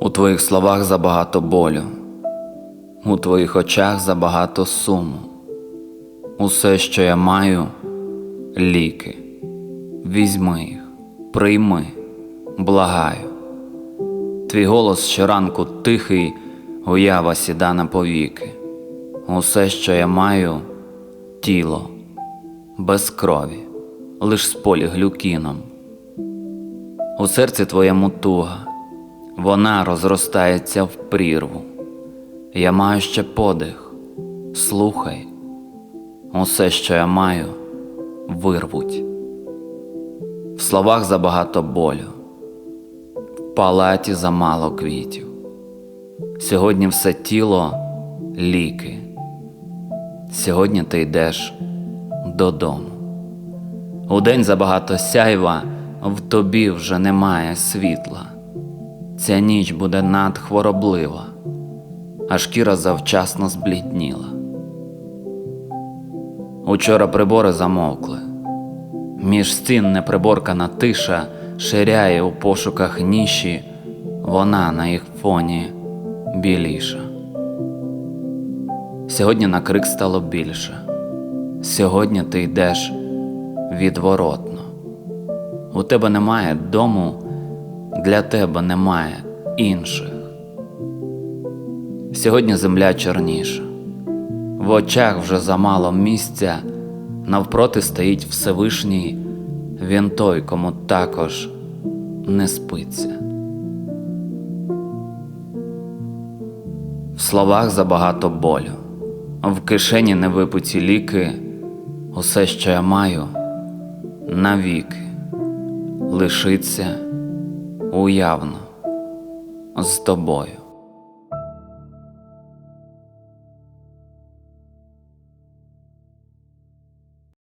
У твоїх словах забагато болю, у твоїх очах забагато суму. Усе, що я маю, ліки. Візьми їх, прийми, благаю. Твій голос щоранку тихий, уява сіда на повіки. Усе, що я маю, тіло, без крові, лиш з поліглюкіном. У серці твоєму туга, вона розростається в прірву. Я маю ще подих, слухай, усе, що я маю, вирвуть. В словах забагато болю, в палаті замало квітів. Сьогодні все тіло ліки. Сьогодні ти йдеш додому. У день забагато сяйва, в тобі вже немає світла. Ця ніч буде надхвороблива, а шкіра завчасно зблідніла. Учора прибори замовкли. Між стін неприборкана тиша ширяє у пошуках ніші, вона на їх фоні біліша. Сьогодні на крик стало більше. Сьогодні ти йдеш відворотно. У тебе немає дому, для тебе немає інших. Сьогодні земля чорніша, в очах вже замало місця, навпроти стоїть Всевишній, він той, кому також не спиться. В словах забагато болю, в кишені невипуті ліки, усе, що я маю, навіки. Лишиться уявно з тобою.